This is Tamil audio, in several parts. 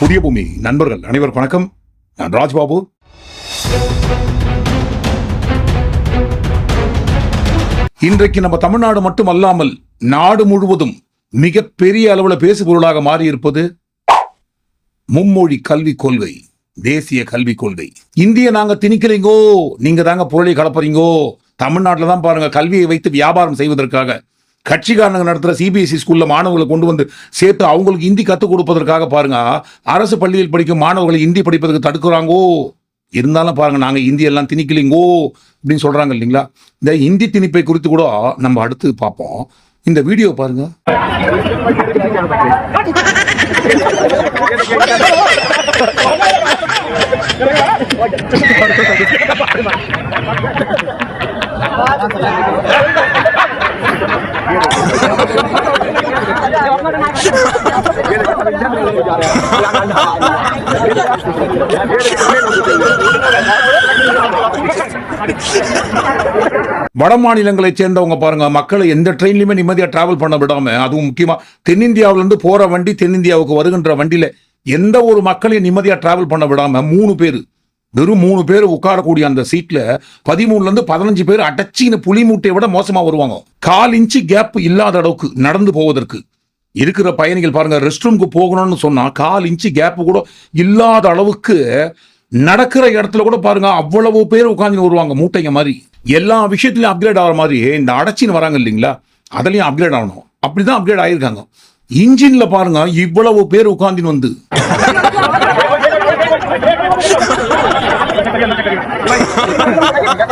புதிய பூமி நண்பர்கள் அனைவருக்கும் வணக்கம். நான் ராஜ்பாபு. இன்றைக்கு நம்ம தமிழ்நாடு மட்டுமல்லாமல் நாடு முழுவதும் மிகப்பெரிய அளவில் பேசுபொருளாக மாறி இருப்பது மும்மொழி கல்விக் கொள்கை தேசிய கல்விக் கொள்கை. இந்திய நாங்க திணிக்கிறீங்கோ நீங்க தாங்க புரளி கலப்புறீங்கோ. தமிழ்நாட்டில் தான் பாருங்க கல்வியை வைத்து வியாபாரம் செய்வதற்காக கட்சிக்காரங்க நடத்துகிற சிபிஎஸ்சி ஸ்கூலில் மாணவர்களை கொண்டு வந்து சேர்த்து அவங்களுக்கு ஹிந்தி கற்றுக் கொடுப்பதற்காக பாருங்க. அரசு பள்ளியில் படிக்கும் மாணவர்களை ஹிந்தி படிப்பதற்கு தடுக்கிறாங்கோ? இருந்தாலும் பாருங்கள் நாங்கள் இந்தியெல்லாம் திணிக்கலிங்கோ? அப்படின்னு சொல்கிறாங்க இல்லைங்களா? இந்த இந்தி திணிப்பை குறித்து கூட நம்ம அடுத்து பார்ப்போம். இந்த வீடியோ பாருங்க. வட மாநிலங்களைச் சேர்ந்தவங்க பாருங்க மக்களை எந்த ட்ரெயின்லையுமே நிம்மதியாக டிராவல் பண்ண விடாம அதுவும் முக்கியமா தென்னிந்தியாவில இருந்து போற வண்டி தென்னிந்தியாவுக்கு வருகின்ற வண்டியில எந்த ஒரு மக்களையும் நிம்மதியாக டிராவல் பண்ண விடாம மூணு பேர் வெறும் மூணு பேர் உட்காரக்கூடிய அந்த சீட்ல பதிமூணுல இருந்து பதினஞ்சு பேர் அடைச்சின்னு புலி மூட்டையை விட மோசமா வருவாங்க. கால் இன்ச்சு கேப் இல்லாத அளவுக்கு நடந்து போவதற்கு. இருக்கிற பயணிகள் பாருங்க ரெஸ்ட் ரூமுக்கு போகணும்னு சொன்னால் கால் இன்ச்சு கேப்பு கூட இல்லாத அளவுக்கு நடக்கிற இடத்துல கூட பாருங்க அவ்வளவு பேர் உட்காந்து வருவாங்க மூட்டைங்க மாதிரி. எல்லா விஷயத்துலையும் அப்கிரேட் ஆகிற மாதிரி இந்த அடைச்சின்னு வராங்க இல்லைங்களா? அதுலயும் அப்கிரேட் ஆகணும். அப்படிதான் அப்கிரேட் ஆயிருக்காங்க இன்ஜின்ல பாருங்க இவ்வளவு பேர் உட்காந்துன்னு வந்து.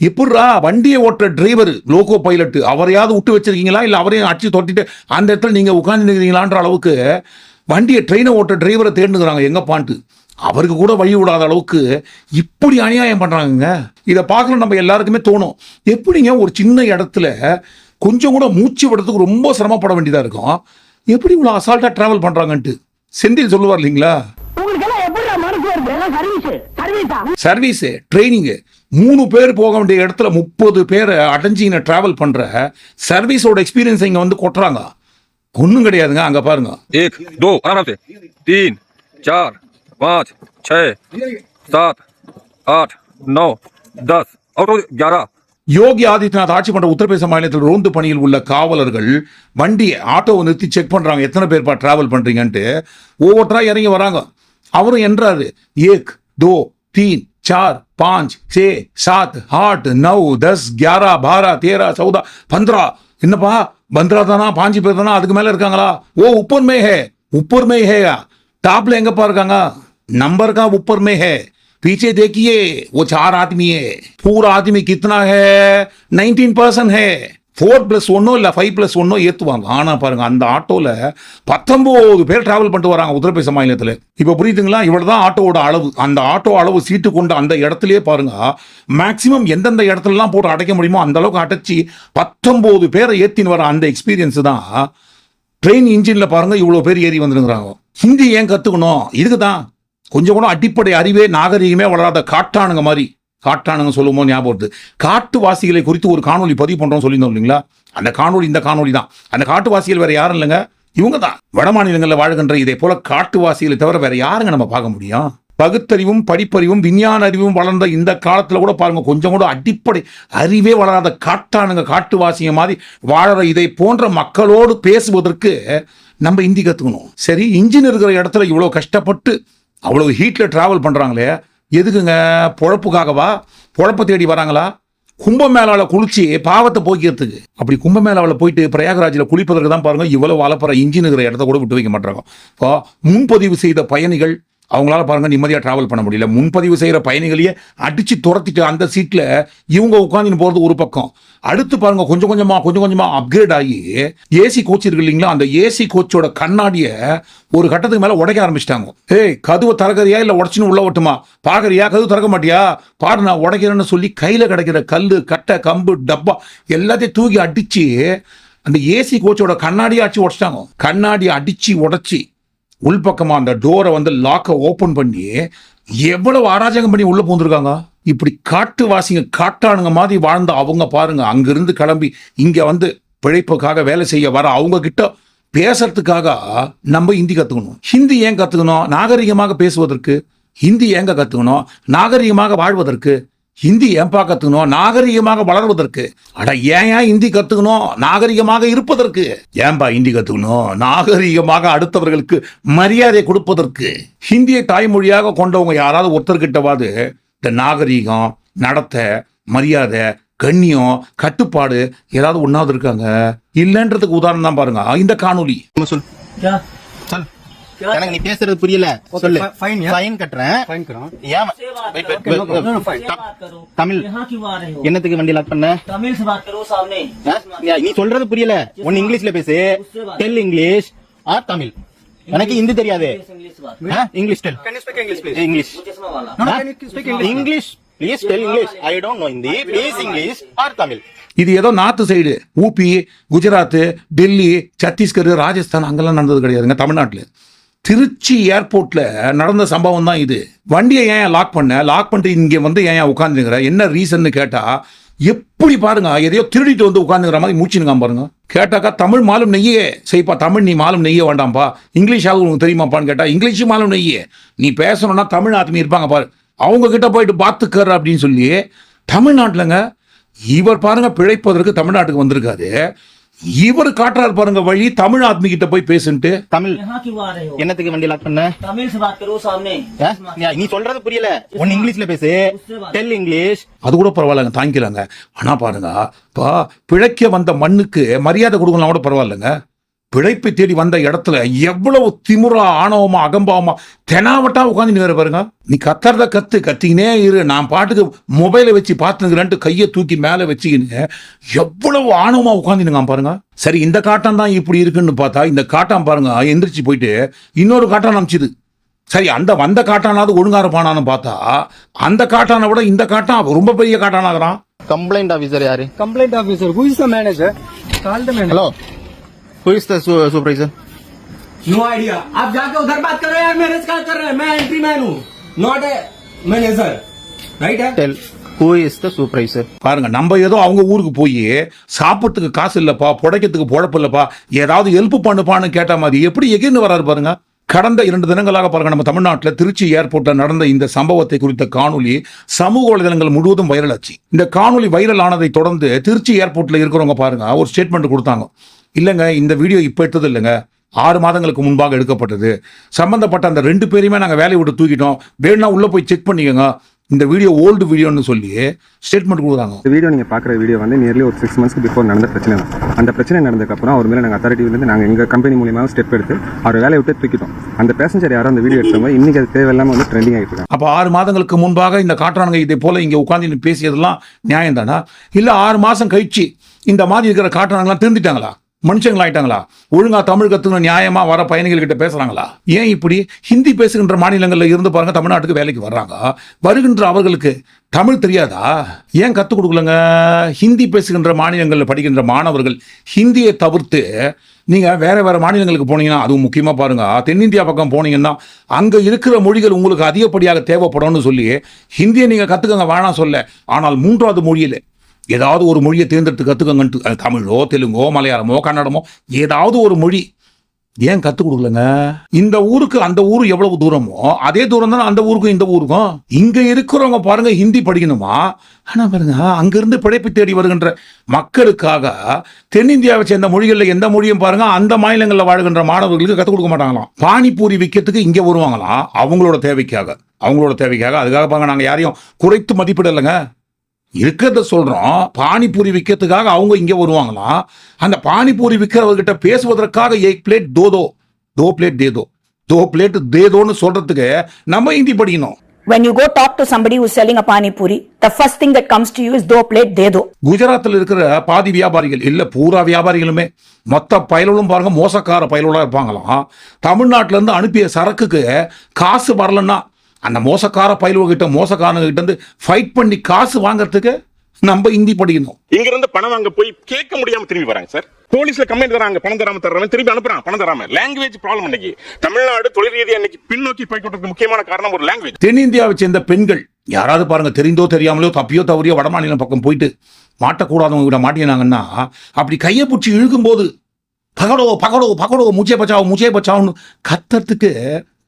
எப்படிரா வண்டியை ஓட்டுற டிரைவர் லோகோ பைலட் அவரையாவது விட்டு வச்சிருக்கீங்களா? இல்லை அவரையும் அடிச்சு தொட்டிட்டு அந்த இடத்துல நீங்கள் உட்காந்து நிற்கிறீங்களான்ற அளவுக்கு வண்டியை ட்ரெயினை ஓட்டுற டிரைவரை தேடுனுக்குறாங்க எங்கே பாண்ட்டு அவருக்கு கூட வழி விடாத அளவுக்கு இப்படி அநியாயம் பண்ணுறாங்கங்க இதை பார்க்கல நம்ம எல்லாருக்குமே தோணும். எப்படிங்க ஒரு சின்ன இடத்துல கொஞ்சம் கூட மூச்சு விடுறதுக்கு ரொம்ப சிரமப்பட வேண்டியதாக இருக்கும்? எப்படி இவ்வளோ அசால்ட்டாக ட்ராவல் பண்ணுறாங்கன்ட்டு செந்தில் சொல்லுவார் இல்லைங்களா? சர்வீஸ் ட்ரைனிங் மூணு பேர் போக வேண்டிய இடத்துல முப்பது பேரை அடைஞ்சின டிராவல் பண்ற சர்வீஸோட எக்ஸ்பீரியன்ஸ் இங்க வந்து கொட்டுறாங்க. ஒன்றும் கிடையாதுங்க அங்க பாருங்க. ஏக் தோ தீன் சார் பாஞ்ச் சே சாத் ஆட் நோ தஸ் கியாரா யோகி ஆதித்யநாத் ஆட்சி பண்ற உத்தரப்பிரதேச மாநிலத்தில் ரோந்து பணியில் உள்ள காவலர்கள் வண்டி ஆட்டோவை நிறுத்தி செக் பண்றாங்க. எத்தனை பேர் டிராவல் பண்றீங்கன்ட்டு. ஒவ்வொருத்தரா இறங்கி வராங்க. அவரும் என்றாரு ஏக் தோ தீன் சார் பாஞ்ச் சே சாத் ஆட் நவ் தஸ் கியாரா பாரா தேரா சௌதா பந்த்ரா என்னப்பா பந்த்ரா தானா பாஞ்சு பேர் தானா அதுக்கு மேல இருக்காங்களா ஓ உப்பர் மே ஹே உப்பர் மே ஹே டாப்ல எங்கப்பா இருக்காங்க नंबर का ऊपर में है पीछे देखिए वो चार आदमी है पूरा आदमी कितना है நைன்டீன் பர்சன்ட் है ஃபோர் ப்ளஸ் ஒன்னோ இல்லை ஃபைவ் ப்ளஸ் ஒன்னோ ஏற்றுவாங்க ஆனால் பாருங்க அந்த ஆட்டோவில் பத்தொம்போது பேர் டிராவல் பண்ணிட்டு வராங்க உத்தரப்பிரதேச மாநிலத்தில். இப்போ புரியுதுங்களா? இவ்வளோ தான் ஆட்டோவோட அளவு. அந்த ஆட்டோ அளவு சீட்டு கொண்ட அந்த இடத்துலயே பாருங்க மேக்ஸிமம் எந்தெந்த இடத்துலலாம் போட்டு அடைக்க முடியுமோ அந்த அளவுக்கு அடைச்சி பத்தொம்போது பேரை ஏற்றின்னு வர அந்த எக்ஸ்பீரியன்ஸ் தான். ட்ரெயின் இன்ஜின்ல பாருங்கள் இவ்வளோ பேர் ஏறி வந்துருங்கிறாங்க ஹிந்தி ஏன் கற்றுக்கணும் இதுக்கு தான் கொஞ்சம் கூட அடிப்படை அறிவே நாகரிகமே வளராத காட்டானுங்க மாதிரி. காட்டானுங்க சொல்லும்போது ஞாபகம் வருது. காட்டுவாசிகளை குறித்து ஒரு காணொளி பதிவு பண்ணுறோம் சொல்லியிருந்தோம் இல்லைங்களா? அந்த காணொளி இந்த காணொளி தான். அந்த காட்டுவாசிகள் வேறு யாரும் இல்லைங்க? இவங்க தான். வட மாநிலங்களில் வாழ்கின்ற இதே போல காட்டுவாசிகளை தவிர வேற யாருங்க நம்ம பார்க்க முடியும்? பகுத்தறிவும் படிப்பறிவும் விஞ்ஞான அறிவும் வளர்ந்த இந்த காலத்தில் கூட பாருங்க கொஞ்சம் கூட அடிப்படை அறிவே வளராத காட்டானுங்க காட்டுவாசிங்க மாதிரி வாழற இதை போன்ற மக்களோடு பேசுவதற்கு நம்ம இந்தி கற்றுக்கணும் சரி இன்ஜின் இருக்கிற இடத்துல இவ்வளோ கஷ்டப்பட்டு அவ்வளோ ஹீட்டில் ட்ராவல் பண்ணுறாங்களே எதுக்குங்க? பொழப்புக்காகவா? பொழப்பை தேடி வராங்களா? கும்பமேளாவில் குளிச்சு பாவத்தை போக்கிறதுக்கு அப்படி கும்பமேளாவில் போயிட்டு பிரயாகராஜில் குளிப்பதற்கு தான் பாருங்கள் இவ்வளோ அலப்பற இன்ஜின் இருக்கிற இடத்த கூட விட்டு வைக்க மாட்டாங்க. இப்போ முன்பதிவு செய்த பயணிகள் அவங்களால பாருங்கள் நிம்மதியாக ட்ராவல் பண்ண முடியல. முன்பதிவு செய்கிற பயணிகளையே அடித்து துரத்திட்டு அந்த சீட்டில் இவங்க உட்காந்துன்னு போகிறது ஒரு பக்கம். அடுத்து பாருங்க கொஞ்சம் கொஞ்சமாக கொஞ்சம் கொஞ்சமாக அப்கிரேட் ஆகி ஏசி கோச் இருக்கு இல்லைங்களா? அந்த ஏசி கோச்சோட கண்ணாடியை ஒரு கட்டத்துக்கு மேலே உடைக்க ஆரம்பிச்சிட்டாங்க. ஏய் கதுவை திறக்கறியா இல்லை உடச்சின்னு உள்ள ஓட்டுமா? பார்க்குறியா கதவு திறக்க மாட்டியா? பாரு நான் உடைக்கிறேன்னு சொல்லி கையில் கிடைக்கிற கல் கட்டை கம்பு டப்பா எல்லாத்தையும் தூக்கி அடித்து அந்த ஏசி கோச்சோட கண்ணாடியை அடிச்சு உடச்சிட்டாங்க. கண்ணாடியை அடிச்சு உடச்சி உள்பக்கமா அந்த டோரை வந்து லாக்கை ஓபன் பண்ணி எவ்வளவு அராஜகம் பண்ணி உள்ள பூந்துருக்காங்க? இப்படி காட்டுவாசிங்க காட்டானுங்க மாதிரி வாழ்ந்த அவங்க பாருங்க. அங்கிருந்து கிளம்பி இங்க வந்து பிழைப்புக்காக வேலை செய்ய வர அவங்க கிட்ட பேசுறதுக்காக நம்ம ஹிந்தி கத்துக்கணும். ஹிந்தி ஏன் கத்துக்கணும்? நாகரிகமாக பேசுவதற்கு. ஹிந்தி ஏங்க கத்துக்கணும்? நாகரிகமாக வாழ்வதற்கு. ஹிந்தி ஏன்பா கத்துக்கணும் நாகரிகமாக வளர்வதற்கு. அட ஏன் ஏன் ஹிந்தி கத்துக்கணும்? நாகரிகமாக இருப்பதற்கு. ஏன்பா ஹிந்தி கத்துக்கணும்? நாகரிகமாக அடுத்தவர்களுக்கு மரியாதை கொடுப்பதற்கு. ஹிந்தியை தாய்மொழியாக கொண்டவங்க யாராவது ஒருத்தர்கிட்டவாது இந்த நாகரிகம் நடத்தை மரியாதை கண்ணியம் கட்டுப்பாடு ஏதாவது ஒன்றாவது இருக்காங்க? இல்லைன்றதுக்கு உதாரணம் தான் பாருங்க. இந்த நம்ம சொல். சொல் எனக்கு நீ பேசுறது புரியல சொல்லு fine, yeah. ஃபைன் கட்டுறேன் फाइन कराओ ஏன் wait, wait, wait, wait. से த- बात करो தமிழ் यहाँ क्यों आ रहे हो என்னத்துக்கு வண்டி லாக் பண்ண तमिल से बात करो सामने ஆ? நீ- நீ சொல்றது புரியல ஒன்னு இங்கிலீஷ்ல பேசு டெல் இங்கிலீஷ் ஆர் தமிழ் எனக்கு ஹிந்தி தெரியாது इंग्लिश से बात ஆ? English tell can you speak English please English वो चश्मा वाला No, no, can you speak English? English please tell English I don't know Hindi please English or Tamil இது ஏதோ north side UP Gujarat Delhi Chhattisgarh Rajasthan அங்கெல்லாம் நடந்தது கிடையாதுங்க தமிழ்நாட்டில் திருச்சி ஏர்போர்ட்ல நடந்த சம்பவம் தான் இது. வண்டியை ஏன் லாக் பண்ண? லாக் பண்ணிட்டு இங்கே வந்து ஏன் உட்காந்துங்கிற என்ன ரீசன்னு கேட்டா எப்படி பாருங்க எதையோ திருடிட்டு வந்து உட்காந்துங்கிற மாதிரி மூச்சுனுங்க பாருங்க. கேட்டாக்கா தமிழ் மாலும் நெய்யே. சரிப்பா தமிழ் நீ மாலும் நெய்ய வேண்டாம்ப்பா. இங்கிலீஷாவது உனக்கு தெரியுமாப்பான்னு கேட்டா இங்கிலீஷ் மாலும் நெய்யே. நீ பேசணும்னா தமிழ் ஆத்மி இருப்பாங்க பாரு. அவங்க கிட்ட போயிட்டு பார்த்துக்கற அப்படின்னு சொல்லி தமிழ்நாட்டிலங்க இவர் பாருங்க பிழைப்பதற்கு தமிழ்நாட்டுக்கு வந்திருக்காரு. இவர் காட்டுறாரு பாருங்க வழி தமிழ் ஆத்மி கிட்ட போய் பேசுன்ட்டு. தமிழ். என்னத்துக்கு வண்டி லாக் பண்ண? தமிழ் நீ சொல்றது புரியல. ஒன்னு இங்கிலீஷ்ல பேசு. டெல் இங்கிலீஷ் அது கூட பரவாயில்லங்க தாங்கிக்கலாங்க. ஆனா பாருங்க இப்போ பிழைக்க வந்த மண்ணுக்கு மரியாதை கொடுக்கலாம் கூட பரவாயில்லங்க. பிழைப்பை தேடி வந்த இடத்துல எவ்வளவு திமுறா ஆணவமா அகம்பாவமா தெனாவட்டா உட்காந்து நீ பாருங்க. நீ கத்துறத கத்து கத்தினே இரு. நான் பாட்டுக்கு மொபைலை வச்சு பார்த்துங்கிறேன்ட்டு கையை தூக்கி மேலே வச்சுக்கின்னு எவ்வளவு ஆணவமா உட்காந்துனுங்க பாருங்க. சரி இந்த காட்டம் தான் இப்படி இருக்குன்னு பார்த்தா இந்த காட்டம் பாருங்க எந்திரிச்சு போயிட்டு இன்னொரு காட்டம் அமைச்சுது சரி அந்த வந்த காட்டானாவது ஒழுங்கா இருப்பானான்னு பார்த்தா அந்த காட்டானை விட இந்த காட்டான் ரொம்ப பெரிய காட்டானாகிறான். கம்ப்ளைண்ட் ஆஃபீஸர் யாரு? Complaint officer who is the manager call the manager hello who is the supervisor no idea आप जाके उधर बात करो यार मैनेज क्या कर रहे हैं मैं एंट्री मैन हूँ नॉट ए मैनेजर राइट है tell who is the supervisor பாருங்க நம்ம ஏதோ அவங்க ஊருக்கு போய் சாப்பிட்றதுக்கு காசு இல்லப்பா புடைக்கிறதுக்கு பொழப்பு இல்லப்பா ஏதாவது ஹெல்ப் பண்ணுப்பான்னு கேட்ட மாதிரி எப்படி எகிர்னு வராரு பாருங்க கடந்த இரண்டு தினங்களாக பாருங்க நம்ம தமிழ்நாட்டில் திருச்சி ஏர்போர்ட்டில் நடந்த இந்த சம்பவத்தை குறித்த காணொளி சமூக வலைதளங்கள் முழுவதும் வைரல் ஆச்சு இந்த காணொளி வைரல் ஆனதை தொடர்ந்து திருச்சி ஏர்போர்ட்டில் இருக்கிறவங்க பாருங்க ஒரு ஸ்டேட்மெண்ட் கொடுத்தாங்க இல்லைங்க இந்த வீடியோ இப்போ எடுத்தது இல்லைங்க. ஆறு மாதங்களுக்கு முன்பாக எடுக்கப்பட்டது. சம்பந்தப்பட்ட அந்த ரெண்டு பேரையுமே நாங்கள் வேலையை விட்டு தூக்கிட்டோம். வேணும்னா உள்ளே போய் செக் பண்ணிக்கோங்க. இந்த வீடியோ ஓல்டு வீடியோன்னு சொல்லி ஸ்டேட்மெண்ட் கொடுக்குறாங்க. இந்த வீடியோ நீங்கள் பார்க்குற வீடியோ வந்து நியர்லி ஒரு சிக்ஸ் மந்த்ஸ்க்கு பிஃபோர் நடந்த பிரச்சனை தான். அந்த பிரச்சனை நடந்ததுக்கப்புறம் அவர் மேலே நாங்கள் அத்தாரிட்டிலேருந்து நாங்கள் எங்கள் கம்பெனி மூலியமாக ஸ்டெப் எடுத்து அவர் வேலையை விட்டு தூக்கிட்டோம். அந்த பேசஞ்சர் யாரோ அந்த வீடியோ எடுத்தவங்க இன்னைக்கு அது தேவையில்லாமல் வந்து ட்ரெண்டிங் ஆகிட்டு அப்போ ஆறு மாதங்களுக்கு முன்பாக இந்த காட்டுறானுங்க இதே போல இங்கே உட்காந்து பேசியதெல்லாம் நியாயம் தானா இல்லை ஆறு மாதம் கழிச்சு இந்த மாதிரி இருக்கிற காட்டுறாங்களாம் திருந்திட்டாங்களா? மனுஷங்களாயிட்டாங்களா? ஒழுங்கா தமிழ் கத்துக்கணும் நியாயமா வர பயணிகள் கிட்ட பேசுறாங்களா? ஏன் இப்படி? ஹிந்தி பேசுகின்ற மாநிலங்களில் இருந்து பாருங்க தமிழ்நாட்டுக்கு வேலைக்கு வர்றாங்க. வருகின்ற அவர்களுக்கு தமிழ் தெரியாதா? ஏன் கற்றுக் கொடுக்கலங்க? ஹிந்தி பேசுகின்ற மாநிலங்களில் படிக்கின்ற மாணவர்கள் ஹிந்தியை தவிர்த்து நீங்கள் வேற வேற மாநிலங்களுக்கு போனீங்கன்னா அதுவும் முக்கியமாக பாருங்க தென்னிந்தியா பக்கம் போனீங்கன்னா அங்கே இருக்கிற மொழிகள் உங்களுக்கு அதிகப்படியாக தேவைப்படும்னு சொல்லி ஹிந்தியை நீங்கள் கற்றுக்கங்க வேணாம் சொல்ல. ஆனால் மூன்றாவது மொழியில் ஏதாவது ஒரு மொழியை தேர்ந்தெடுத்து கற்றுக்கங்கன்ட்டு தமிழோ தெலுங்கோ மலையாளமோ கன்னடமோ ஏதாவது ஒரு மொழி. ஏன் கற்றுக் கொடுக்கலங்க? இந்த ஊருக்கு அந்த ஊர் எவ்வளவு தூரமோ அதே தூரம் தானே அந்த ஊருக்கும் இந்த ஊருக்கும். இங்கே இருக்கிறவங்க பாருங்க ஹிந்தி படிக்கணுமா? ஆனால் பாருங்க அங்கிருந்து பிழைப்பு தேடி வருகின்ற மக்களுக்காக தென்னிந்தியாவை சேர்ந்த மொழிகளில் எந்த மொழியும் பாருங்க அந்த மாநிலங்களில் வாழ்கின்ற மாணவர்களுக்கு கற்றுக் கொடுக்க மாட்டாங்களாம். பானிபூரி விற்கிறதுக்கு இங்கே வருவாங்களாம் அவங்களோட தேவைக்காக. அவங்களோட தேவைக்காக. அதுக்காக பாருங்க நாங்கள் யாரையும் குறைத்து மதிப்பிடலைங்க. இருக்கிறத சொல்றோம். பானிபூரி விற்கிறதுக்காக அவங்க இங்க வருவாங்களாம் அந்த பானிபூரி விற்கிறவர்கிட்ட பேசுவதற்காக ஏக் பிளேட் தோதோ தோ பிளேட் தேதோ தோ பிளேட் தேதோன்னு சொல்றதுக்கு நம்ம ஹிந்தி படிக்கணும். When you go talk to somebody who's selling a pani puri, the first thing that comes to you is do plate do. குஜராத்தில் இருக்கிற பாதி வியாபாரிகள் இல்ல பூரா வியாபாரிகளுமே மொத்த பயலுகளும் பாருங்க மோசக்கார பயலுகளா இருப்பாங்களாம். தமிழ்நாட்டுல இருந்து அனுப்பிய சரக்குக்கு காசு வரலன்னா அந்த மோசக்கார பயலுகிட்ட மோசக்காரங்க கிட்ட இருந்து ஃபைட் பண்ணி காசு வாங்குறதுக்கு நம்ம ஹிந்தி படிக்கணும். இங்க இருந்து பணம் வாங்க போய் கேட்க முடியாம திரும்பி வராங்க சார். போலீஸ்ல கம்ப்ளைண்ட் தராங்க பணம் தராம தர்றவன். திரும்பி அனுப்புறான் பணம் தராம. லாங்குவேஜ் ப்ராப்ளம் இன்னைக்கு தமிழ்நாடு தொழில் ரீதியா இன்னைக்கு பின்னோக்கி போய்கிட்டு முக்கியமான காரணம் ஒரு லாங்குவேஜ் தென்னிந்தியாவை சேர்ந்த பெண்கள் யாராவது பாருங்க தெரிந்தோ தெரியாமலோ தப்பியோ தவறியோ வடமாநிலம் பக்கம் போயிட்டு மாட்டக்கூடாதவங்க விட மாட்டினாங்கன்னா அப்படி கையை பிடிச்சி இழுக்கும்போது பகடோ பகடோ பகடோ முச்சே பச்சாவோ முச்சே பச்சாவுன்னு கத்துறதுக்கு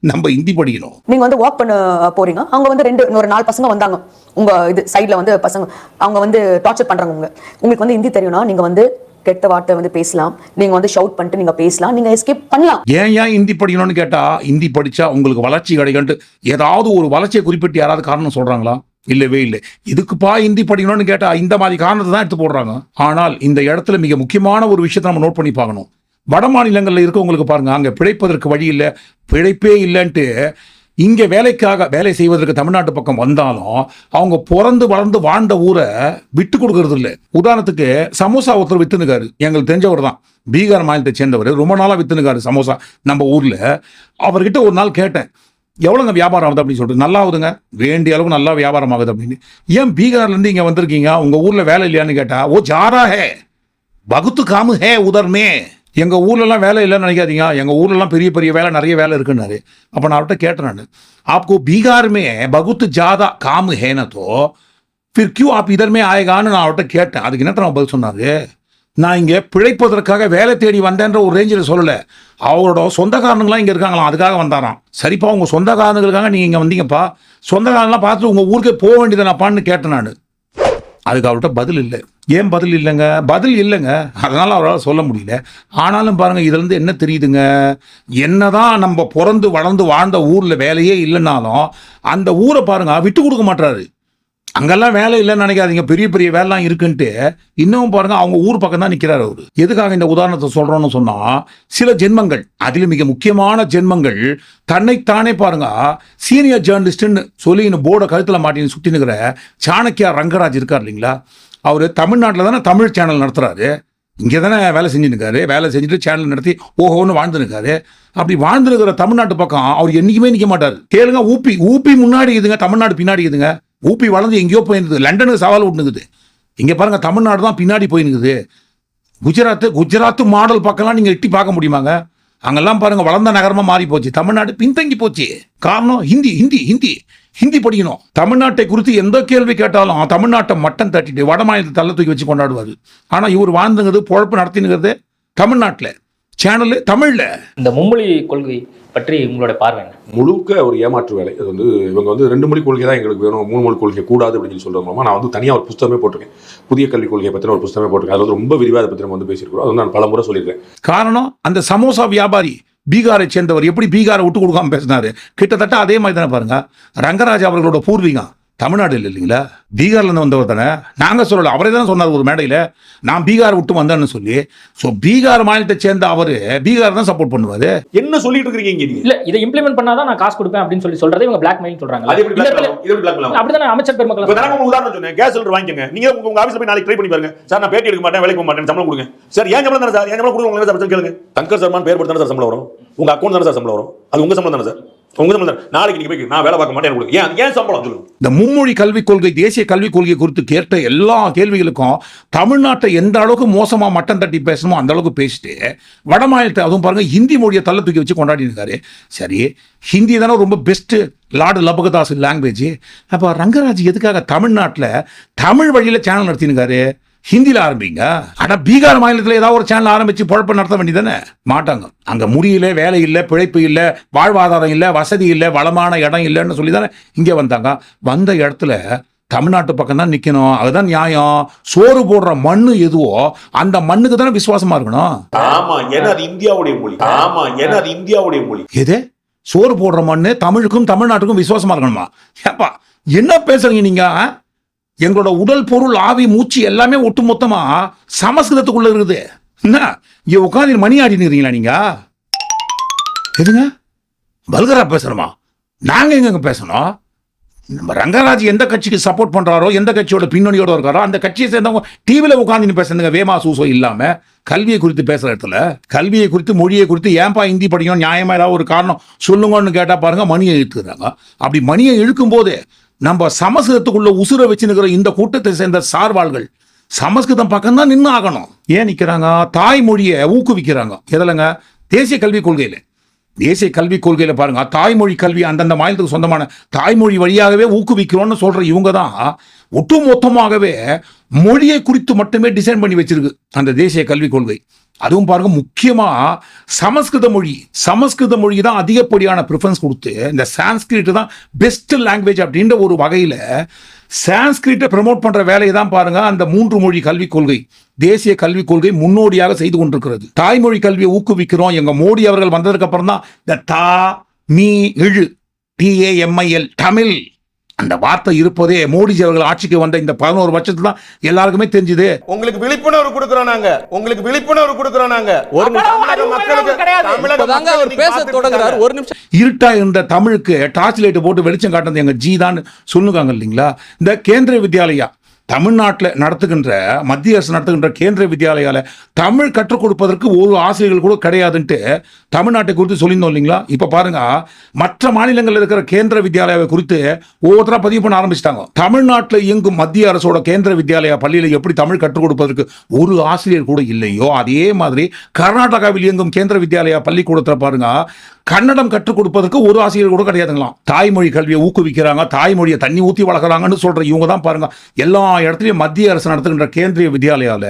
நம்ம ஹிந்தி படிக்கணும். நீங்க வந்து வாக் பண்ண போறீங்க. அவங்க வந்து ரெண்டு ஒரு நாலு பசங்க வந்தாங்க. உங்க இது சைடுல வந்து பசங்க அவங்க வந்து டார்ச்சர் பண்றாங்க உங்க. உங்களுக்கு வந்து ஹிந்தி தெரியும்னா நீங்க வந்து கெட்ட வார்த்தை வந்து பேசலாம். நீங்க வந்து ஷவுட் பண்ணிட்டு நீங்க பேசலாம். நீங்க எஸ்கேப் பண்ணலாம். ஏன் ஏன் ஹிந்தி படிக்கணும்னு கேட்டா ஹிந்தி படிச்சா உங்களுக்கு வளர்ச்சி கிடைக்கும்ட்டு ஏதாவது ஒரு வளர்ச்சியை குறிப்பிட்டு யாராவது காரணம் சொல்றாங்களா? இல்லவே இல்லை. இதுக்குப்பா ஹிந்தி படிக்கணும்னு கேட்டா இந்த மாதிரி காரணத்தை தான் எடுத்து போடுறாங்க. ஆனால் இந்த இடத்துல மிக முக்கியமான ஒரு விஷயத்தை நம்ம நோட் பண்ணி பார்க்கணும். வட மாநிலங்களில் இருக்கவங்களுக்கு பாருங்க அங்கே பிழைப்பதற்கு வழி இல்லை பிழைப்பே இல்லைன்ட்டு இங்கே வேலைக்காக வேலை செய்வதற்கு தமிழ்நாட்டு பக்கம் வந்தாலும் அவங்க பிறந்து வளர்ந்து வாழ்ந்த ஊரை விட்டு கொடுக்கறது இல்லை. உதாரணத்துக்கு சமோசா ஒருத்தர் வித்துனுக்காரு எங்களுக்கு தெரிஞ்சவர் தான். பீகார் மாநிலத்தை சேர்ந்தவர். ரொம்ப நாளாக வித்துனுக்காரு சமோசா நம்ம ஊரில். அவர்கிட்ட ஒரு நாள் கேட்டேன். எவ்வளோங்க வியாபாரம் ஆகுது? அப்படின்னு சொல்லிட்டு நல்லா ஆகுதுங்க. வேண்டிய அளவுக்கு நல்லா வியாபாரம் ஆகுது அப்படின்னு. ஏன் பீகார்லேருந்து இருந்து வந்திருக்கீங்க? உங்கள் ஊரில் வேலை இல்லையான்னு கேட்டால் ஓ ஜாரா ஹே. பகுத்து காமு ஹே உதர்மே. எங்கள் ஊர்லலாம் வேலை இல்லைன்னு நினைக்காதீங்க. எங்கள் ஊர்லலாம் பெரிய பெரிய வேலை நிறைய வேலை இருக்குன்னாரு. அப்போ நான் அவர்கிட்ட கேட்டேன் நான். आपको बिहार பகுத்து ஜாதா ज़्यादा काम है ना तो फिर क्यों நான் அவர்கிட்ட கேட்டேன். அதுக்கு என்ன பதில் சொன்னாரு? நான் இங்கே பிழைப்பதற்காக வேலை தேடி வந்தேன்ற ஒரு ரேஞ்சில் சொல்லலை. அவரோட சொந்தக்காரனுங்களாம் இங்கே இருக்காங்களாம். அதுக்காக வந்தாராம். சரிப்பா உங்கள் சொந்தக்காரனுங்களுக்காக நீங்கள் இங்கே வந்தீங்கப்பா. சொந்தக்காரங்களாம் பார்த்து உங்கள் ஊருக்கே போக வேண்டியது நான்ப்பான்னு கேட்டேன் நான். அதுக்கு அவர்கிட்ட பதில் இல்லை. ஏன் பதில் இல்லைங்க? பதில் இல்லைங்க. அதனால் அவரால் சொல்ல முடியல. ஆனாலும் பாருங்கள் இதுலேருந்து என்ன தெரியுதுங்க? என்ன தான் நம்ம பிறந்து வளர்ந்து வாழ்ந்த ஊரில் வேலையே இல்லைனாலும் அந்த ஊரை பாருங்க விட்டு கொடுக்க மாட்டாரு அங்கெல்லாம் வேலை இல்லைன்னு நினைக்காதீங்க. பெரிய பெரிய வேலைலாம் இருக்குன்ட்டு இன்னும் பாருங்க அவங்க ஊர் பக்கம் தான் நிற்கிறார் அவர். எதுக்காக இந்த உதாரணத்தை சொல்றோம்னு சொன்னா சில ஜென்மங்கள் அதில் மிக முக்கியமான ஜென்மங்கள் தன்னைத்தானே பாருங்க சீனியர் ஜேர்னலிஸ்ட்னு சொல்லி இந்த போர்டை கழுத்தில் மாட்டின்னு சுற்றி நிற்கிற சாணக்கியா ரங்கராஜ் இருக்கார் இல்லைங்களா? அவர் தமிழ்நாட்டில் தானே தமிழ் சேனல் நடத்துறாரு. இங்கே தானே வேலை செஞ்சுன்னு வேலை செஞ்சுட்டு சேனல் நடத்தி ஓஹோன்னு வாழ்ந்துருக்காரு அப்படி வாழ்ந்துருக்கிற தமிழ்நாட்டு பக்கம் அவர் என்றைக்குமே நிற்க மாட்டார். கேளுங்க ஊப்பி ஊப்பி முன்னாடி இதுங்க தமிழ்நாடு பின்னாடி இதுங்க ஊபி வளர்ந்து எங்கேயோ போயிருந்தது. லண்டனுக்கு சவால் விட்டுனுக்குது இங்கே பாருங்கள் தமிழ்நாடு தான் பின்னாடி போயிருக்குது. குஜராத்து குஜராத்து மாடல் பக்கம்லாம் நீங்கள் எட்டி பார்க்க முடியுமாங்க? அங்கெல்லாம் பாருங்க வளர்ந்த நகரமாக மாறி போச்சு. தமிழ்நாடு பின்தங்கி போச்சு. காரணம் ஹிந்தி ஹிந்தி ஹிந்தி ஹிந்தி படிக்கணும். தமிழ்நாட்டை குறித்து எந்த கேள்வி கேட்டாலும் தமிழ்நாட்டை மட்டம் தட்டிட்டு வட மாநிலத்தை தள்ள தூக்கி வச்சு கொண்டாடுவார். ஆனால் இவர் வாழ்ந்துங்கிறது பொழப்பு நடத்தினுங்கிறது தமிழ்நாட்டில். சேனலு தமிழில். இந்த மும்மொழி கொள்கை பற்றி உங்களோட பார்வை என்ன? முழுக்க ஒரு ஏமாற்று வேலை. அது வந்து இவங்க வந்து ரெண்டு மொழி கொள்கை தான் எங்களுக்கு வேணும். மூணு மொழி கொள்கை கூடாது அப்படின்னு சொல்லி மூலமா நான் வந்து தனியாக ஒரு புத்தகமே போட்டிருக்கேன். புதிய கல்விக் கொள்கையை பற்றின ஒரு புத்தகமே போட்டிருக்கேன். அது வந்து ரொம்ப விரிவாக அதை பற்றி நம்ம வந்து பேசியிருக்கிறோம். அது வந்து நான் பல முறை சொல்லியிருக்கேன். காரணம் அந்த சமோசா வியாபாரி பீகாரை சேர்ந்தவர் எப்படி பீகாரை விட்டு கொடுக்காம பேசினாரு? கிட்டத்தட்ட அதே மாதிரி தானே பாருங்க. ரங்கராஜ் அவர்களோட பூர்வீகம். தமிழ்நாடு இல்லை இல்லைங்களா? பீகார்ல இருந்து வந்தவர் தானே? நாங்க சொல்லல அவரே தானே சொன்னார் ஒரு மேடையில நான் பீகார் விட்டு வந்தேன்னு சொல்லி. ஸோ பீகார் மாநிலத்தை சேர்ந்த அவரு பீகார் தான் சப்போர்ட் பண்ணுவாரு. என்ன சொல்லிட்டு இருக்கீங்க இல்ல இதை இம்ப்ளிமெண்ட் பண்ணாதான் நான் காசு கொடுப்பேன் அப்படின்னு சொல்லி சொல்றதை இவங்க பிளாக் மெயில் சொல்றாங்க? அப்படிதானே அமைச்சர் பெருமக்கள். உதாரணம் சொன்னேன். கேஸ் சிலிண்டர் வாங்கிக்கங்க. நீங்க உங்க உங்க ஆபீஸ்ல போய் நாளைக்கு ட்ரை பண்ணி பாருங்க. சார் நான் பேட்டி எடுக்க மாட்டேன் வேலைக்கு போக மாட்டேன் சம்பளம் கொடுங்க. சார் ஏன் சம்பளம் தானே சார்? ஏன் சம்பளம் கொடுங்க சார் கேளுங்க. தங்கர் சர்மான் பேர் போட்டு தானே சார் சம்பளம் வரும். உங்க அக்கௌண்ட் தானே சார் சம்பளம் வரும். அது உங்க சம்பளம் தானே சார்? உங்க நாளைக்கு நீங்க போய் நான் வேலை பார்க்க மாட்டேன் கொடுங்க. ஏன் ஏன் சம்பளம் சொல்லுங்க? இந்த மும்மொழி கல்விக் கொள்கை தேசிய கல்விக் கொள்கை குறித்து கேட்ட எல்லா கேள்விகளுக்கும் தமிழ்நாட்டை எந்த அளவுக்கு மோசமா மட்டம் தட்டி பேசணுமோ அந்த அளவுக்கு பேசிட்டு வட மாநிலத்தை அதுவும் பாருங்க ஹிந்தி மொழியை தள்ள தூக்கி வச்சு கொண்டாடி இருக்காரு. சரி ஹிந்தி தானே ரொம்ப பெஸ்ட் லார்டு லபகதாஸ் லாங்குவேஜ் அப்போ ரங்கராஜ் எதுக்காக தமிழ்நாட்டில் தமிழ் வழியில் சேனல் நடத்தினுக்காரு ஹிந்தியில் ஆரம்பிங்க. ஆனா பீகார் மாநிலத்தில் ஏதாவது ஒரு சேனல் ஆரம்பிச்சு பொழப்பு நடத்த வேண்டியதானே மாட்டாங்க. அங்க முடியல வேலை இல்லை பிழைப்பு இல்லை வாழ்வாதாரம் இல்லை வசதி இல்லை வளமான இடம் இல்லைன்னு சொல்லி தானே இங்கே வந்தாங்க. வந்த இடத்துல தமிழ்நாட்டு பக்கம் தான் நிக்கணும். அதுதான் நியாயம். சோறு போடுற மண்ணு எதுவோ அந்த மண்ணுக்கு தானே விசுவாசமா இருக்கணும்? ஆமா ஏன்னா இந்தியாவுடைய மொழி. ஆமா ஏன்னா இந்தியாவுடைய மொழி. எது? சோறு போடுற மண்ணு தமிழுக்கும் தமிழ்நாட்டுக்கும் விசுவாசமா இருக்கணுமா? ஏப்பா என்ன பேசுறீங்க நீங்க? எங்களோட உடல் பொருள் ஆவி மூச்சு எல்லாமே ஒட்டு மொத்தமா சமஸ்கிருதத்துக்குள்ள இருக்குது. என்ன? இங்க உட்காந்து மணி ஆடின்னு இருக்கீங்களா நீங்க? எதுங்க? பல்கரா பேசுறோமா நாங்க எங்க பேசணும்? நம்ம ரங்கராஜ் எந்த கட்சிக்கு சப்போர்ட் பண்றாரோ எந்த கட்சியோட பின்னணியோட இருக்காரோ அந்த கட்சியை சேர்ந்தவங்க டிவியில உட்காந்து பேசுறதுங்க வேமா சூசோ இல்லாம கல்வியை குறித்து பேசுற இடத்துல கல்வியை குறித்து மொழியை குறித்து ஏன்பா ஹிந்தி படிக்கணும் நியாயமா ஏதாவது ஒரு காரணம் சொல்லுங்கன்னு கேட்டா பாருங்க மணியை இழுத்துறாங்க அப்படி மணியை இழுக்கும் போது நம்ம சமஸ்கிருதத்துக்குள்ள உசுர வச்சுனுக்கிற இந்த கூட்டத்தை சேர்ந்த சார்வாள்கள் சமஸ்கிருதம் பக்கம் தான் நின்று ஆகணும். ஏன் நிற்கிறாங்க தாய்மொழியை ஊக்குவிக்கிறாங்க. எதிலங்க? தேசிய கல்விக் கொள்கையில். தேசிய கல்விக் கொள்கையில பாருங்க. தாய்மொழி கல்வி அந்தந்த மாநிலத்துக்கு சொந்தமான தாய்மொழி வழியாகவே ஊக்குவிக்கிறோம்னு சொல்ற இவங்க தான் ஒட்டுமொத்தமாகவே மொழியை குறித்து மட்டுமே டிசைன் பண்ணி வச்சிருக்கு அந்த தேசிய கல்விக் கொள்கை. அதுவும் பாருங்க முக்கியமாக சமஸ்கிருத மொழி. சமஸ்கிருத மொழி தான் அதிகப்படியான ப்ரிஃபரன்ஸ் கொடுத்து இந்த சான்ஸ்கிரிட் தான் பெஸ்ட் லாங்குவேஜ் அப்படின்ற ஒரு வகையில் சான்ஸ்கிரிட்டை ப்ரமோட் பண்ணுற வேலையை தான் பாருங்க அந்த மூன்று மொழி கல்விக் கொள்கை. தேசிய கல்விக் கொள்கை முன்னோடியாக செய்து கொண்டிருக்கிறது. தாய்மொழி கல்வியை ஊக்குவிக்கிறோம். எங்கள் மோடி அவர்கள் வந்ததுக்கு அப்புறம் தான் இந்த தா மீ இழு டிஏஎம்ஐஎல் தமிழ். அந்த வார்த்தை இருப்பதே மோடிஜி அவர்கள் ஆட்சிக்கு வந்த இந்த பதினோரு வருஷத்துல தான் எல்லாருக்குமே தெரிஞ்சுது. உங்களுக்கு விழிப்புணர்வு கொடுக்கறோம் நாங்க. உங்களுக்கு விழிப்புணர்வு கொடுக்கறோம் நாங்க. ஒரு தமிழக மக்களுக்கு தமிழக அவர் பேச தொடங்குறாரு. ஒரு நிமிஷம். இருட்டா இருந்த தமிழுக்கு டார்ச் லைட் போட்டு வெளிச்சம் காட்டுறது எங்க ஜி தான் சொல்லுவாங்க இல்லைங்களா? இந்த கேந்திரிய வித்யாலயா தமிழ்நாட்டில் நடத்துகின்ற மத்திய அரசு நடத்துகின்ற கேந்திர வித்யாலயால தமிழ் கற்றுக் கொடுப்பதற்கு ஒரு ஆசிரியர்கள் கூட கிடையாதுன்ட்டு தமிழ்நாட்டை குறித்து சொல்லியிருந்தோம் இல்லைங்களா? இப்போ பாருங்க மற்ற மாநிலங்களில் இருக்கிற கேந்திர வித்யாலயாவை குறித்து ஒவ்வொருத்தராக பதிவு பண்ண ஆரம்பிச்சிட்டாங்க. தமிழ்நாட்டில் இயங்கும் மத்திய அரசோட கேந்திர வித்யாலயா பள்ளியில் எப்படி தமிழ் கற்றுக் கொடுப்பதற்கு ஒரு ஆசிரியர் கூட இல்லையோ அதே மாதிரி கர்நாடகாவில் இயங்கும் கேந்திர வித்யாலயா பள்ளிக்கூடத்தில் பாருங்க கன்னடம் கற்றுக் கொடுப்பதற்கு ஒரு ஆசிரியர் கூட கிடையாதுங்களாம். தாய்மொழி கல்வியை ஊக்குவிக்கிறாங்க தாய்மொழியை தண்ணி ஊற்றி வளர்க்குறாங்கன்னு சொல்கிற இவங்க தான் பாருங்கள் எல்லா இடத்துலையும் மத்திய அரசு நடத்துகின்ற கேந்திரிய வித்யாலயாவில்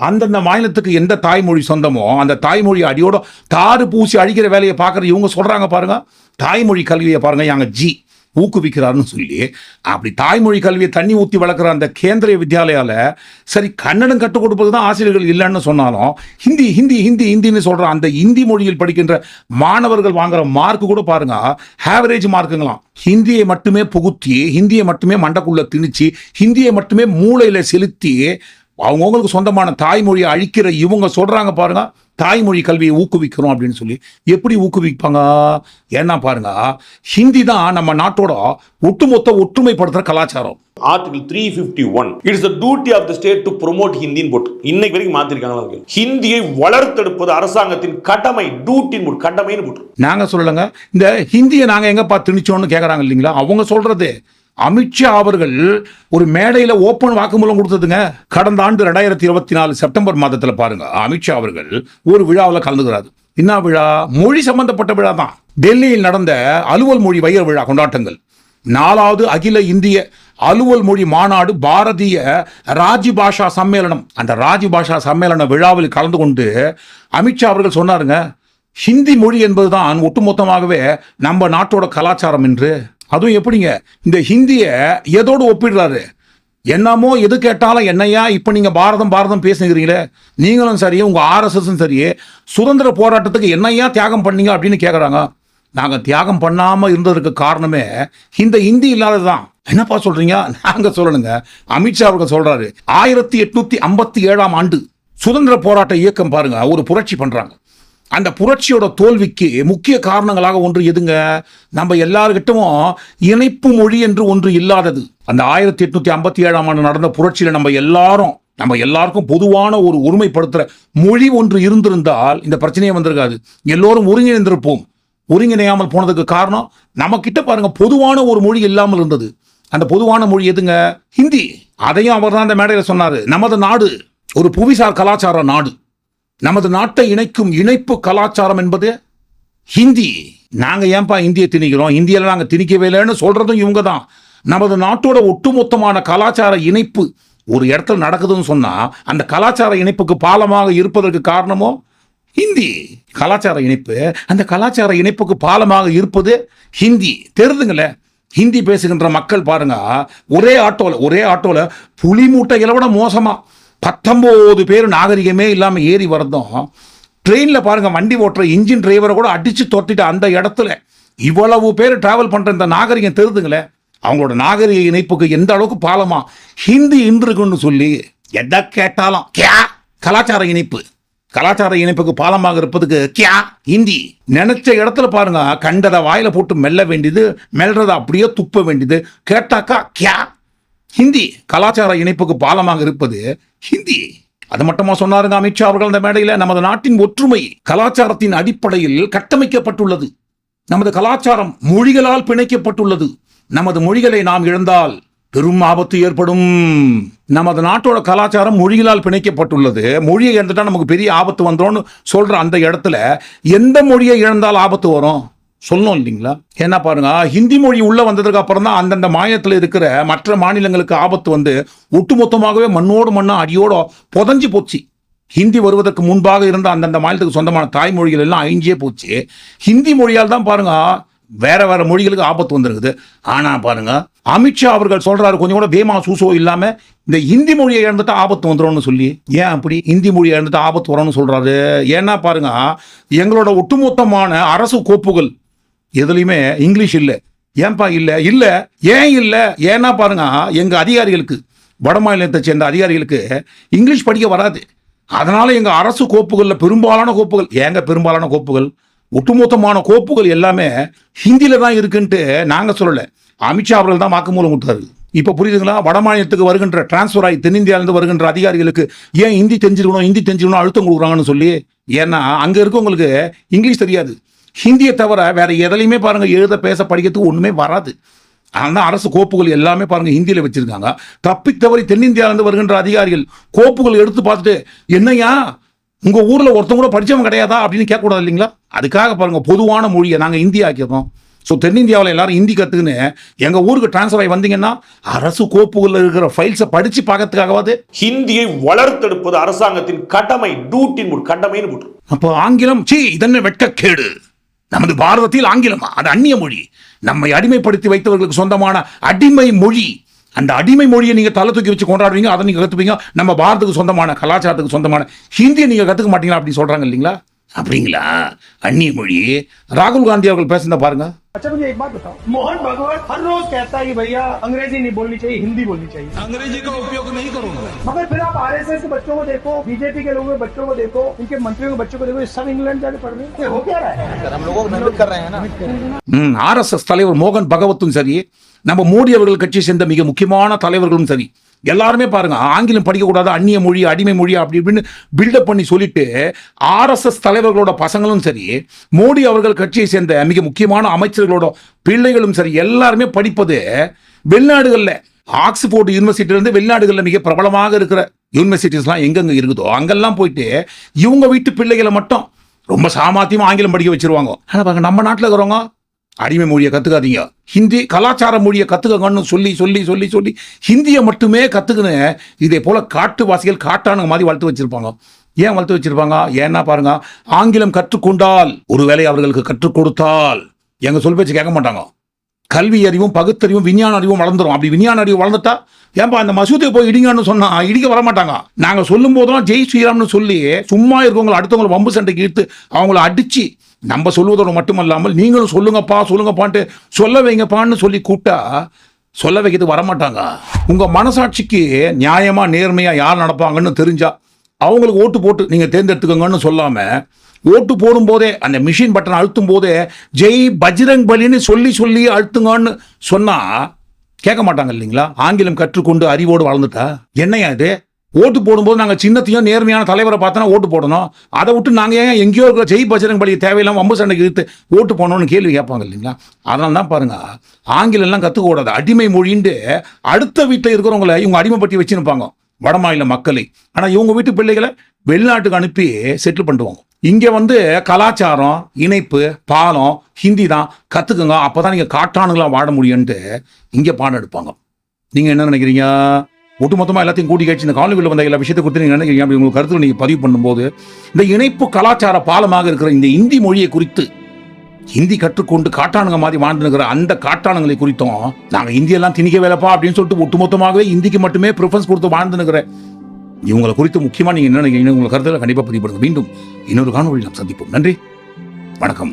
அந்தந்த மாநிலத்துக்கு எந்த தாய்மொழி சொந்தமோ அந்த தாய்மொழி அடியோட தாறு பூசி அழிக்கிற வேலையை பார்க்குற இவங்க சொல்கிறாங்க பாருங்கள் தாய்மொழி கல்வியை பாருங்கள் யாங்க ஜி. ஊக்குவிக்கிறாருன்னு சொல்லி அப்படி தாய்மொழி கல்வியை தண்ணி ஊற்றி வளர்க்குற அந்த கேந்திரிய வித்யாலயாவில் சரி கன்னடம் கற்றுக் கொடுப்பது தான் ஆசிரியர்கள் இல்லைன்னு சொன்னாலும் ஹிந்தி ஹிந்தி ஹிந்தி ஹிந்தின்னு சொல்கிற அந்த ஹிந்தி மொழியில் படிக்கின்ற மாணவர்கள் வாங்குற மார்க் கூட பாருங்க. ஆவரேஜ் மார்க்குங்களாம் ஹிந்தியை மட்டுமே புகுத்தி ஹிந்தியை மட்டுமே மண்டக்குள்ளே திணிச்சு ஹிந்தியை மட்டுமே மூளையில் செலுத்தி அவங்கவுங்களுக்கு சொந்தமான தாய்மொழியை அழிக்கிற இவங்க சொல்கிறாங்க பாருங்கள் தாய்மொழி கல்வியை ஊக்குவிக்கிறோம் அப்படின்னு சொல்லி எப்படி ஊக்குவிப்பாங்க? ஏன்னா பாருங்க ஹிந்தி தான் நம்ம நாட்டோட ஒட்டுமொத்த ஒற்றுமைப்படுத்துற கலாச்சாரம். Article three fifty one it's the duty of the state to promote ஹிந்தின்னு போட்டு இன்னைக்கு வரைக்கும் மாத்திருக்காங்களா ஹிந்தியை வளர்த்தெடுப்பது அரசாங்கத்தின் கடமை டியூட்டின் போட்டு கடமைன்னு போட்டு நாங்க சொல்லலைங்க இந்த ஹிந்தியை நாங்க எங்கப்பா திணிச்சோம்னு கேக்குறாங்க இல்லைங்களா? அவங்க சொல்றது அமித்ஷா அவர்கள் ஒரு மேடையில் ஓப்பன் வாக்குமூலம் கொடுத்ததுங்க. கடந்த ஆண்டு ரெண்டாயிரத்தி இருபத்தி நாலு செப்டம்பர் மாதத்தில் பாருங்க. அமித்ஷா அவர்கள் ஒரு விழாவில் கலந்துகிறாரு. என்ன விழா? மொழி சம்பந்தப்பட்ட விழா தான். டெல்லியில் நடந்த அலுவல் மொழி வைர விழா கொண்டாட்டங்கள். நாலாவது அகில இந்திய அலுவல் மொழி மாநாடு பாரதிய ராஜி பாஷா சம்மேளனம். அந்த ராஜிபாஷா சம்மேளன விழாவில் கலந்து கொண்டு அமித்ஷா அவர்கள் சொன்னாருங்க ஹிந்தி மொழி என்பதுதான் ஒட்டுமொத்தமாகவே நம்ம நாட்டோட கலாச்சாரம் என்று. அதுவும் எப்படிங்க? இந்த ஹிந்தியை எதோடு ஒப்பிடுறாரு? என்னமோ எது கேட்டாலும் என்னையா இப்போ நீங்கள் பாரதம் பாரதம் பேசுகிறீங்களே? நீங்களும் சரி உங்கள் ஆர்எஸ்எஸும் சரி சுதந்திர போராட்டத்துக்கு என்னையா தியாகம் பண்ணீங்க அப்படின்னு கேட்குறாங்க நாங்கள் தியாகம் பண்ணாமல் இருந்ததுக்கு காரணமே இந்த ஹிந்தி இல்லாதது தான். என்னப்பா சொல்கிறீங்க நாங்கள் சொல்லணுங்க. அமித்ஷா அவர்கள் சொல்கிறாரு ஆயிரத்தி எட்நூற்றி ஐம்பத்தி ஏழாம் ஆண்டு சுதந்திர போராட்ட இயக்கம் பாருங்க ஒரு புரட்சி பண்ணுறாங்க அந்த புரட்சியோட தோல்விக்கு முக்கிய காரணங்களாக ஒன்று எதுங்க? நம்ம எல்லாருக்கிட்டும் இணைப்பு மொழி என்று ஒன்று இல்லாதது. அந்த ஆயிரத்தி எட்நூத்தி ஐம்பத்தி ஏழாம் ஆண்டு நடந்த புரட்சியில் நம்ம எல்லாரும் நம்ம எல்லாருக்கும் பொதுவான ஒரு ஒருமைப்படுத்துற மொழி ஒன்று இருந்திருந்தால் இந்த பிரச்சனையே வந்திருக்காது. எல்லோரும் ஒருங்கிணைந்திருப்போம். ஒருங்கிணையாமல் போனதுக்கு காரணம் நம்ம கிட்ட பாருங்க பொதுவான ஒரு மொழி இல்லாமல் இருந்தது. அந்த பொதுவான மொழி எதுங்க? ஹிந்தி. அதையும் அவர் தான் அந்த மேடையில் சொன்னார். நமது நாடு ஒரு புவிசார் கலாச்சார நாடு. நமது நாட்டை இணைக்கும் இணைப்பு கலாச்சாரம் என்பது ஹிந்தி. நாங்க ஏன்பா இந்தியை திணிக்கிறோம்? இந்தியில நாங்க திணிக்கவே இல்லைன்னு சொல்றதும் இவங்க தான் நமது நாட்டோட ஒட்டுமொத்தமான கலாச்சார இணைப்பு ஒரு இடத்துல நடக்குதுன்னு சொன்னா அந்த கலாச்சார இணைப்புக்கு பாலமாக இருப்பதற்கு காரணமோ ஹிந்தி. கலாச்சார இணைப்பு அந்த கலாச்சார இணைப்புக்கு பாலமாக இருப்பது ஹிந்தி. தெரிதுங்களேன் ஹிந்தி பேசுகின்ற மக்கள் பாருங்க ஒரே ஆட்டோவில் ஒரே ஆட்டோவில் புலி மூட்டைகளை விட மோசமாக பத்தொம்போது பேர் நாகரிகமே இல்லாமல் ஏறி வரதும் ட்ரெயினில் பாருங்க வண்டி ஓட்டுற இன்ஜின் டிரைவரை கூட அடித்து தொட்டிட்டு அந்த இடத்துல இவ்வளவு பேர் ட்ராவல் பண்ணுற இந்த நாகரிகம் தெரிதுங்களே? அவங்களோட நாகரிக இணைப்புக்கு எந்த அளவுக்கு பாலமா? ஹிந்தி இன்றுக்குன்னு சொல்லி எதை கேட்டாலும் கியா? கலாச்சார இணைப்பு. கலாச்சார இணைப்புக்கு பாலமாக இருப்பதுக்கு கியா? ஹிந்தி. நினைச்ச இடத்துல பாருங்க கண்டதை வாயில போட்டு மெல்ல வேண்டியது மெல்றதை அப்படியே துப்ப வேண்டியது. கேட்டாக்கா கியா? ஹிந்தி கலாச்சார இணைப்புக்கு பாலமாக இருப்பது ஹிந்தி. அது மட்டுமா சொன்னாருங்க அமித்ஷா அவர்கள் அந்த மேடையில்? நமது நாட்டின் ஒற்றுமை கலாச்சாரத்தின் அடிப்படையில் கட்டமைக்கப்பட்டுள்ளது. நமது கலாச்சாரம் மொழிகளால் பிணைக்கப்பட்டுள்ளது. நமது மொழிகளை நாம் இழந்தால் பெரும் ஆபத்து ஏற்படும். நமது நாட்டோட கலாச்சாரம் மொழிகளால் பிணைக்கப்பட்டுள்ளது. மொழியை இழந்துட்டா நமக்கு பெரிய ஆபத்து வந்துடும் சொல்ற அந்த இடத்துல எந்த மொழியை இழந்தால் ஆபத்து வரும்? சொல்லணும் இல்லைங்களா? என்ன பாருங்க ஹிந்தி மொழி உள்ள வந்ததுக்கு அப்புறம் தான் அந்தந்த மாநிலத்தில் இருக்கிற மற்ற மாநிலங்களுக்கு ஆபத்து வந்து ஒட்டுமொத்தமாகவே மண்ணோடு மண்ணா அடியோட புதஞ்சு போச்சு. ஹிந்தி வருவதற்கு முன்பாக இருந்த அந்தந்த மாநிலத்துக்கு சொந்தமான தாய்மொழிகள் எல்லாம் அழிஞ்சே போச்சு. ஹிந்தி மொழியால் தான் பாருங்க வேற வேற மொழிகளுக்கு ஆபத்து வந்திருக்குது. ஆனா பாருங்க அமித்ஷா அவர்கள் சொல்றாரு கொஞ்சம் கூட பேமா சூசோ இல்லாம இந்த ஹிந்தி மொழியை இழந்துட்டா ஆபத்து வந்துடும்னு சொல்லி. ஏன் அப்படி? ஹிந்தி மொழியை இழந்துட்டா ஆபத்து வரும்னு சொல்றாரு. ஏன்னா பாருங்க எங்களோட ஒட்டுமொத்தமான அரசு கோப்புகள் எதுலையுமே இங்கிலீஷ் இல்லை. ஏன்பா இல்லை? இல்லை. ஏன் இல்லை? ஏன்னா பாருங்க எங்கள் அதிகாரிகளுக்கு வட மாநிலத்தை சேர்ந்த அதிகாரிகளுக்கு இங்கிலீஷ் படிக்க வராது. அதனால் எங்கள் அரசு கோப்புகளில் பெரும்பாலான கோப்புகள் ஏங்க பெரும்பாலான கோப்புகள்? ஒட்டுமொத்தமான கோப்புகள் எல்லாமே ஹிந்தியில் தான் இருக்குன்ட்டு நாங்கள் சொல்லலை. அமித்ஷா அவர்கள் தான் வாக்குமூலம் கொடுத்தாரு. இப்போ புரியுதுங்களா? வட மாநிலத்துக்கு வருகின்ற டிரான்ஸ்ஃபர் ஆகி தென்னிந்தியாவிலிருந்து வருகின்ற அதிகாரிகளுக்கு ஏன் ஹிந்தி தெரிஞ்சிருக்கணும் ஹிந்தி தெரிஞ்சிருக்கணும் அழுத்தம் கொடுக்குறாங்கன்னு சொல்லி? ஏன்னா அங்கே இருக்கவங்களுக்கு இங்கிலீஷ் தெரியாது. ஹிந்தியை தவிர வேற எதுலையுமே பாருங்க எழுத பேச படிக்கிறதுக்கு ஒண்ணுமே வராது. ஆனால் அரசு கோப்புகள் எல்லாமே பாருங்க ஹிந்தியில வச்சிருக்காங்க. தப்பி தவறி தென்னிந்தியாவிலிருந்து வருகின்ற அதிகாரிகள் கோப்புகள் எடுத்து பார்த்துட்டு என்னய்யா உங்க ஊர்ல ஒருத்தவங்க கூட படிச்சவங்க கிடையாதா? அப்படின்னு கேட்கக்கூடாது இல்லைங்களா? அதுக்காக பாருங்க பொதுவான மொழியை நாங்க ஹிந்தி ஆக்கியிருக்கோம். ஸோ தென்னிந்தியாவில் எல்லாரும் ஹிந்தி கற்றுக்குன்னு எங்கள் ஊருக்கு ட்ரான்ஸ்ஃபர் ஆகி வந்தீங்கன்னா அரசு கோப்புகளில் இருக்கிற ஃபைல்ஸை படித்து பார்க்கறதுக்காகவாது ஹிந்தியை வளர்த்தெடுப்பது அரசாங்கத்தின் கடமை டூட்டின் ஒரு கடமைன்னு போட்டு அப்போ ஆங்கிலம் சீ இதென்ன வெட்கக்கேடு? நமது பாரதத்தில் ஆங்கிலமா? அது அந்நிய மொழி. நம்மை அடிமைப்படுத்தி வைத்தவர்களுக்கு சொந்தமான அடிமை மொழி. அந்த அடிமை மொழியை நீங்க தலை தூக்கி வச்சு கொண்டாடுவீங்க அதை நீங்க கத்துப்பீங்க. நம்ம பாரதத்துக்கு சொந்தமான கலாச்சாரத்துக்கு சொந்தமான ஹிந்தியை நீங்க கத்துக்க மாட்டீங்களா அப்படின்னு சொல்றாங்க இல்லைங்களா? அப்படிங்களா அந்நிய மொழி ராகுல் காந்தி அவர்கள் பேசுனத பாருங்க अच्छा मुझे एक बात बताओ मोहन भगवत हर रोज कहता है कि भैया अंग्रेजी नहीं बोलनी चाहिए हिंदी बोलनी चाहिए अंग्रेजी का उपयोग नहीं करूंगा मगर फिर आप आरएसएस के बच्चों को देखो बीजेपी के लोगों के बच्चों को देखो इनके मंत्रियों के बच्चों को देखो ये सब इंग्लैंड जाके पढ़ रहे हैं ये हो क्या रहा है हम लोगों को निवृत्त कर रहे हैं ना ம் ஆர்எஸ்எஸ் தலைவர் மோகன் பகவத்தும் சரி நம்ம மோடி அவர்கள் கட்சியை சேர்ந்த மிக முக்கியமான தலைவர்களும் சரி எல்லாருமே பாருங்க ஆங்கிலம் படிக்கக்கூடாது அந்நிய மொழி அடிமை மொழி அப்படி இப்படின்னு பில்டப் பண்ணி சொல்லிட்டு ஆர்எஸ்எஸ் தலைவர்களோட பசங்களும் சரி மோடி அவர்கள் கட்சியை சேர்ந்த மிக முக்கியமான அமைச்சர்களோட பிள்ளைகளும் சரி எல்லாருமே படிப்பது வெளிநாடுகளில். ஆக்ஸ்போர்ட் யூனிவர்சிட்டியிலேருந்து வெளிநாடுகளில் மிக பிரபலமாக இருக்கிற யூனிவர்சிட்டிஸ்லாம் எங்கெங்கே இருக்குதோ அங்கெல்லாம் போயிட்டு இவங்க வீட்டு பிள்ளைகளை மட்டும் ரொம்ப சாமாத்தியமாக ஆங்கிலம் படிக்க வச்சுருவாங்க. ஆனால் பாருங்க நம்ம நாட்டில் இருக்கிறவங்க அடிமை மொழியை கற்றுக்காதீங்க ஹிந்தி கலாச்சார மொழியை கற்றுக்கணும்னு சொல்லி சொல்லி சொல்லி சொல்லி ஹிந்தியை மட்டுமே கத்துக்குன்னு இதே போல் காட்டுவாசிகள் காட்டானுங்க மாதிரி வளர்த்து வச்சிருப்பாங்க. ஏன் வளர்த்து வச்சுருப்பாங்க? ஏன்னா பாருங்க ஆங்கிலம் கற்றுக்கொண்டால் ஒருவேளை அவர்களுக்கு கற்றுக் கொடுத்தால் எங்கள் சொல் பேச்சு கேட்க மாட்டாங்க. கல்வி அறிவும் பகுத்தறிவும் விஞ்ஞான அறிவும் வளர்ந்துடும் அப்படி விஞ்ஞான அறிவு வளர்ந்துட்டா ஏன்பா அந்த மசூதியை போய் இடிங்கன்னு சொன்னா இடிக்க வர மாட்டாங்க நாங்க சொல்லும் போதெல்லாம் ஜெய் ஸ்ரீராம்னு சொல்லி சும்மா இருக்கவங்களை அடுத்தவங்களை வம்பு சண்டைக்கு இழுத்து அவங்கள அடிச்சு நம்ம சொல்லுவதோடு மட்டுமல்லாமல் நீங்களும் சொல்லுங்கப்பா சொல்லுங்கப்பான்ட்டு சொல்ல வைங்கப்பான்னு சொல்லி கூப்பிட்டா சொல்ல வைக்கிறது வரமாட்டாங்க. உங்க மனசாட்சிக்கு நியாயமா நேர்மையா யார் நடப்பாங்கன்னு தெரிஞ்சா அவங்களுக்கு ஓட்டு போட்டு நீங்க தேர்ந்தெடுத்துக்கோங்கன்னு சொல்லாம ஓட்டு போடும் போதே அந்த மிஷின் பட்டன் அழுத்தும் போதே ஜெய் பஜ்ரங் பலின்னு சொல்லி சொல்லி அழுத்துங்கன்னு சொன்னா கேட்க மாட்டாங்க இல்லைங்களா? ஆங்கிலம் கற்றுக்கொண்டு அறிவோடு வளர்ந்துட்டா என்னையா இது? ஓட்டு போடும்போது நாங்கள் சின்னத்தையும் நேர்மையான தலைவரை பார்த்தோன்னா ஓட்டு போடணும்? அதை விட்டு நாங்கள் ஏன் எங்கேயோ இருக்கிற ஜெய் பஜரங் பலியை தேவையில்லாம வம்பு சண்டைக்கு இழுத்து ஓட்டு போடணும்னு கேள்வி கேட்பாங்க இல்லைங்களா? அதனால தான் பாருங்க ஆங்கிலம்லாம் கற்றுக்கூடாது கற்றுக்க கூடாது அடிமை மொழின்ட்டு அடுத்த வீட்டில் இருக்கிறவங்கள இவங்க அடிமைப்பட்டி வச்சுருப்பாங்க வடமாநில மக்களை. ஆனால் இவங்க வீட்டு பிள்ளைகளை வெளிநாட்டுக்கு அனுப்பி செட்டில் பண்ணுவாங்க இங்கே வந்து கலாச்சாரம் இணைப்பு பாலம் ஹிந்தி தான். கற்றுக்குங்க அப்போ தான் நீங்கள் காட்டானுங்களாம் வாழ முடியும்ன்ட்டு இங்கே பாடம் எடுப்பாங்க. நீங்கள் என்ன நினைக்கிறீங்க? ஒட்டுமொத்தமாக எல்லாத்தையும் கூட்டி கழிச்சு இந்த காலனியில் வந்த எல்லா விஷயத்தை குறித்து நீங்கள் என்ன நினைக்கிறீங்க அப்படி உங்களுக்கு கருத்தில் நீங்கள் பதிவு பண்ணும்போது இந்த இணைப்பு கலாச்சார பாலமாக இருக்கிற இந்த இந்தி மொழியை குறித்து ஹிந்தி கற்றுக்கொண்டு காட்டானுங்க மாதிரி வாழ்ந்துருக்கிற அந்த காட்டானுங்களை குறித்தும் நாங்கள் இந்தியெல்லாம் திணிக்க வேலைப்பா அப்படின்னு சொல்லிட்டு ஒட்டுமொத்தமாகவே இந்திக்கு மட்டுமே ப்ரிஃபரன்ஸ் கொடுத்து வாழ்ந்துருக்கிற இவங்களை குறித்து முக்கியமாக நீங்கள் என்ன நினைக்கிறீங்க? உங்களை கருத்தில் கண்டிப்பாக பதிவுபடுங்க மீண்டும் இன்னொரு காணொலி நாம் சந்திப்போம். நன்றி. வணக்கம்.